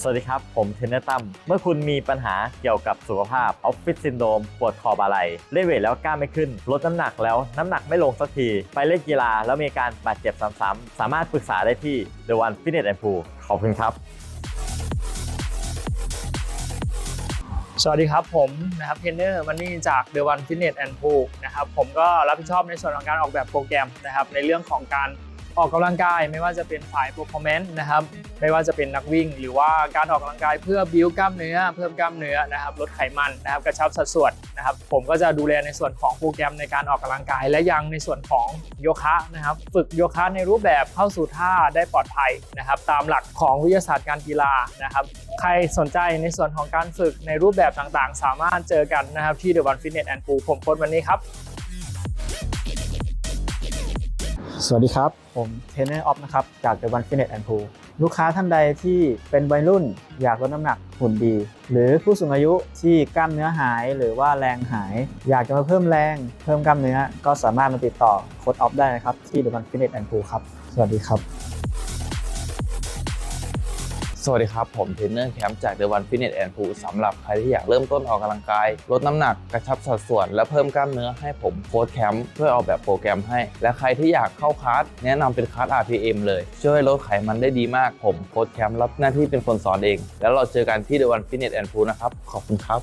สวัสดีครับ ผมเทนเนอร์ตั้มเมื่อคุณมีปัญหาเกี่ยวกับสุขภาพออฟฟิศซินโดรมปวดคอบ่าไหล่เล่นเวทแล้วกล้ามไม่ขึ้น ลดน้ำหนักแล้วน้ำหนักไม่ลงสักที ไปเล่นกีฬาแล้วมีการบาดเจ็บซ้ำๆสามารถปรึกษาได้ที่ The One Fitness and Pool ขอบคุณครับ สวัสดีครับผมนะครับเทรนเนอร์มันนี่จาก The One Fitness and Pool นะครับผมก็รับผิดชอบในส่วนของการออกแบบโปรแกรมนะครับในเรื่องของการ ออกกำลังกายไม่ว่าจะเป็นฝ่าย performance นะครับไม่ว่าจะเป็นนักวิ่ง หรือว่าการออกกำลังกายเพื่อบิวกล้ามเนื้อ เพิ่มกล้ามเนื้อนะครับลดไขมันนะครับกระชับสัดส่วนนะครับผมก็จะดูแลในส่วนของโปรแกรมในการออกกำลังกาย และยังในส่วนของโยคะนะครับฝึกโยคะในรูปแบบเข้าสู่ท่าได้ปลอดภัยนะครับตามหลักของวิทยาศาสตร์การกีฬานะครับใครสนใจในส่วนของการฝึกในรูปแบบต่างๆ สามารถเจอกันนะครับที่ The One Fitness and Pool ผมโค้ดวันนี้ครับ สวัสดีครับ ผมเทรนเนอร์ออฟนะครับ จาก The One Fitness and Pool ลูกค้าท่านใดที่เป็นวัยรุ่นอยากลดน้ำหนักหุ่นดี หรือผู้สูงอายุที่กล้ามเนื้อหายหรือว่าแรงหาย อยากจะมาเพิ่มแรง เพิ่มกล้ามเนื้อ ก็สามารถมาติดต่อโค้ดออฟได้นะครับ ที่ The One Fitness and Pool ครับ สวัสดีครับ สวัสดีครับ ผมเทรนเนอร์แคมป์จาก The One Fitness and Pool สำหรับใครที่อยากเริ่มต้นออกกำลังกาย ลดน้ำหนักกระชับสัดส่วน และเพิ่มกล้ามเนื้อให้ผมโค้ชแคมป์ช่วยออกแบบโปรแกรมให้ และใครที่อยากเข้าคลาสแนะนำเป็นคลาส RPM เลย ช่วยลดไขมันได้ดีมากผมโค้ชแคมป์รับหน้าที่เป็นคนสอนเอง แล้วเราเจอกันที่ The One Fitness and Pool นะครับขอบคุณครับ